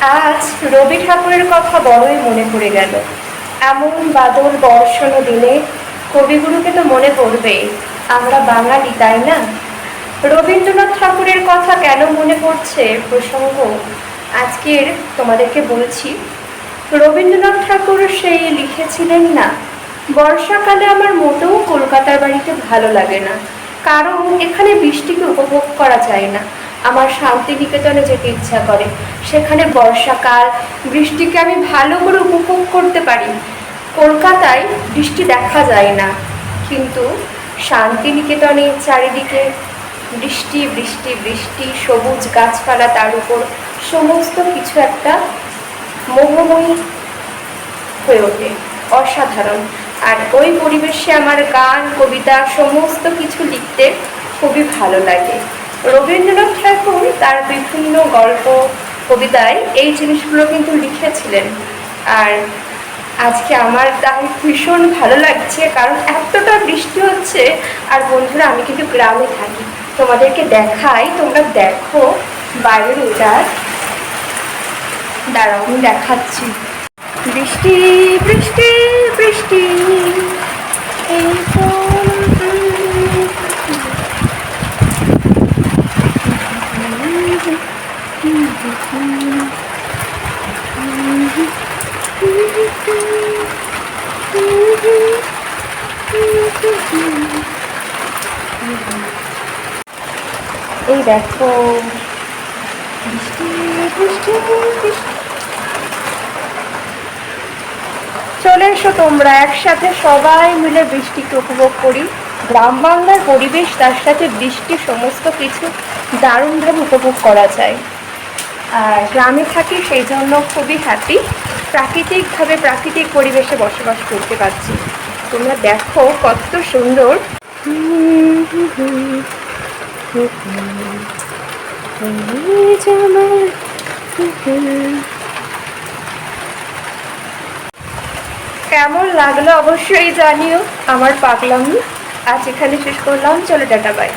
আজ রবি ঠাকুরের কথা বড়ই মনে পড়ে গেল। এমন বাদল বর্ষণ দিনে কবিগুরুকে তো মনে পড়বে, আমরা বাঙালি, তাই না? রবীন্দ্রনাথ ঠাকুরের কথা কেন মনে পড়ছে প্রসঙ্গ আজকের তোমাদেরকে বলছি। রবীন্দ্রনাথ ঠাকুর সেই লিখেছিলেন না। বর্ষাকালে আমার মোটেও কলকাতার বাড়িতে ভালো লাগে না, কারণ এখানে বৃষ্টিকে উপভোগ করা যায় না। আমার শান্তিনিকেতনে যেতে ইচ্ছা করে। সেখানে বর্ষাকাল, বৃষ্টিকে আমি ভালো করে উপভোগ করতে পারি। কলকাতায় বৃষ্টি দেখা যায় না। কিন্তু শান্তিনিকেতনে চারিদিকে বৃষ্টি বৃষ্টি বৃষ্টি, সবুজ গাছপালা তার উপর সমস্ত কিছু একটা মোহময়ী হয়ে ওঠে, অসাধারণ। আর ওই পরিবেশে আমার গান, কবিতা, সমস্ত কিছু লিখতে খুবই ভালো লাগে। রবীন্দ্রনাথ ঠাকুর তার বিভিন্ন গল্প, কবিতায় এই জিনিসগুলো কিন্তু লিখেছিলেন। আর আজকে আমার তাই ভীষণ ভালো লাগছে, কারণ এতটা বৃষ্টি হচ্ছে, আর বন্ধুরা, আমি কিন্তু গ্রামে থাকি। তোমাদেরকে দেখাই, তোমরা দেখো, বাইরের ওয়েদার দাঁড়াও, আমি দেখাচ্ছি। বৃষ্টি বৃষ্টি বৃষ্টি এই তো, এই দেখো। চলে এসো তোমরা, একসাথে সবাই মিলে বৃষ্টিকে উপভোগ করি। গ্রাম বাংলার পরিবেশ, তার সাথে বৃষ্টি সমস্ত কিছু দারুণভাবে উপভোগ করা যায়। গ্রামে থাকি, সেই জন্য খুবই হ্যাপি প্রাকৃতিকভাবে প্রাকৃতিক পরিবেশে বসবাস করতে পারছি। তোমরা দেখো কত সুন্দর। কেমন লাগল অবশ্যই জানিও, আমার পাগলামি। আজ এখানে শেষ করলাম। চলো টাটা বাই